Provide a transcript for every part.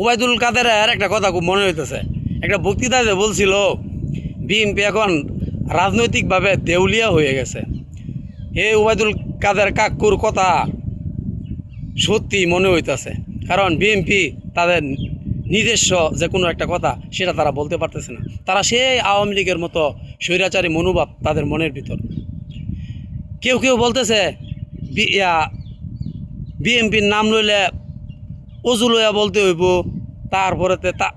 উবায়দুল কাদেরের একটা কথা খুব মনে হইতেছে। একটা বক্তৃতাতে বলছিল, বিএনপি এখন রাজনৈতিকভাবে দেউলিয়া হয়ে গেছে। হে উবায়দুল কাদের কাকুর কথা সত্যি মনে হইতেছে। কারণ বিএনপি তাদের নিজস্ব যে কোনো একটা কথা, সেটা তারা বলতে পারতেছে না। তারা সেই আওয়ামী লীগের মতো স্বৈরাচারী মনোভাব তাদের মনের ভিতর। কেউ কেউ বলতেছে বিএনপির নাম লইলে অজু লইয়া বলতে হইব। তারপরেতে তা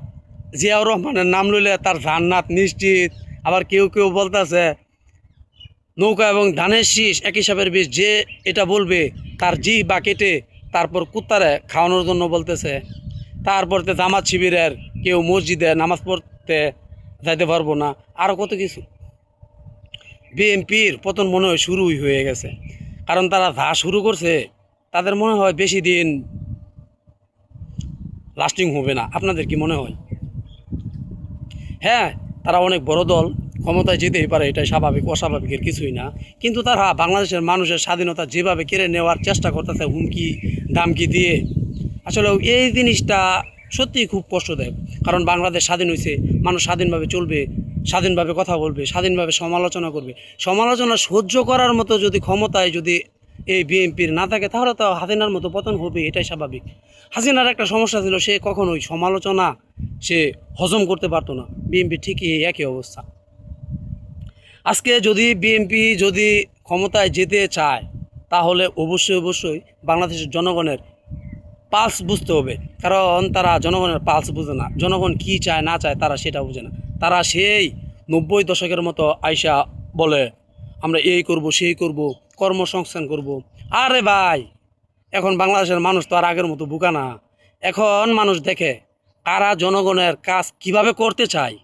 জিয়াউর রহমানের নাম লইলে তার জান্নাত নিশ্চিত। আবার কেউ কেউ বলতেছে, নৌকা এবং ধানের শীষ এক হিসাবের বীজ, যে এটা বলবে তার জি বা কেটে তারপর কুত্তারে খাওয়ানোর জন্য বলতেছে। তারপরতে জামাত শিবিরের কেউ মসজিদে নামাজ পড়তে যাইতে পারব না। আরও কত কিছু। বিএনপির পতন মনে হয় শুরুই হয়ে গেছে। কারণ তারা ধা শুরু করছে, তাদের মনে হয় বেশি দিন লাস্টিং হবে না। আপনাদের কি মনে হয়? হ্যাঁ তারা অনেক বড় দল, ক্ষমতায় যেতেই পারে এটা স্বাভাবিক অস্বাভাবিকের কিছুই না। কিন্তু তারা বাংলাদেশের মানুষের স্বাধীনতা যেভাবে কেড়ে নেওয়ার চেষ্টা করতেছে, হুমকি, দামকি দিয়ে, আসলে এই জিনিসটা সত্যিই খুব কষ্টদায়ক। কারণ বাংলাদেশ স্বাধীন হয়েছে মানুষ স্বাধীনভাবে চলবে, স্বাধীনভাবে কথা বলবে, স্বাধীনভাবে সমালোচনা করবে। সমালোচনা সহ্য করার মতো যদি ক্ষমতায় যদি এই বিএনপির না থাকে, তাহলে তো হাসিনার মতো পতন হবে, এটাই স্বাভাবিক। হাসিনার একটা সমস্যা ছিল, সে কখনোই সমালোচনা, সে হজম করতে পারতো না। বিএনপি ঠিকই একই অবস্থা। আজকে যদি বিএনপি যদি ক্ষমতায় যেতে চায়, তাহলে অবশ্যই অবশ্যই বাংলাদেশের জনগণের পালস বুঝতে হবে। কারণ তারা জনগণের পালস বুঝে না। জনগণ কি চায়, না চায়, তারা সেটা বুঝে না। তারা সেই নব্বই দশকের মতো আইসা বলে, আমরা এই করব, সেই করব। কর্মসংস্থান করব। আরে ভাই, এখন বাংলাদেশের মানুষ তো আর আগের মতো বোকা না। এখন মানুষ দেখে কারা জনগণের কাজ কীভাবে করতে চায়,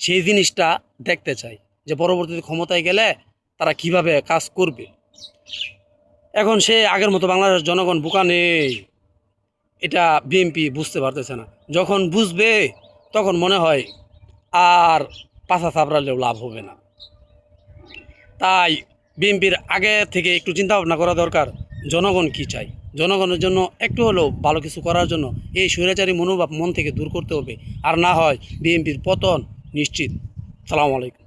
সেই জিনিসটা দেখতে চাই যে পরবর্তীতে ক্ষমতায় গেলে তারা কীভাবে কাজ করবে। এখন সে আগের মতো বাংলাদেশ জনগণ বোকা নেই। এটা বিএনপি বুঝতে পারতেছে না। যখন বুঝবে, তখন মনে হয় আর পাশা চাপড়ালেও লাভ হবে না। তাই বিএনপির আগে থেকে একটু চিন্তা ভাবনা করা দরকার, জনগণ কি চাই জনগণের জন্য একটু হলেও ভালো কিছু করার জন্য এই স্বৈরাচারী মনোভাব মন থেকে দূর করতে হবে। আর না হয় বিএনপির পতন নিশ্চিত। সালাম আলাইকুম।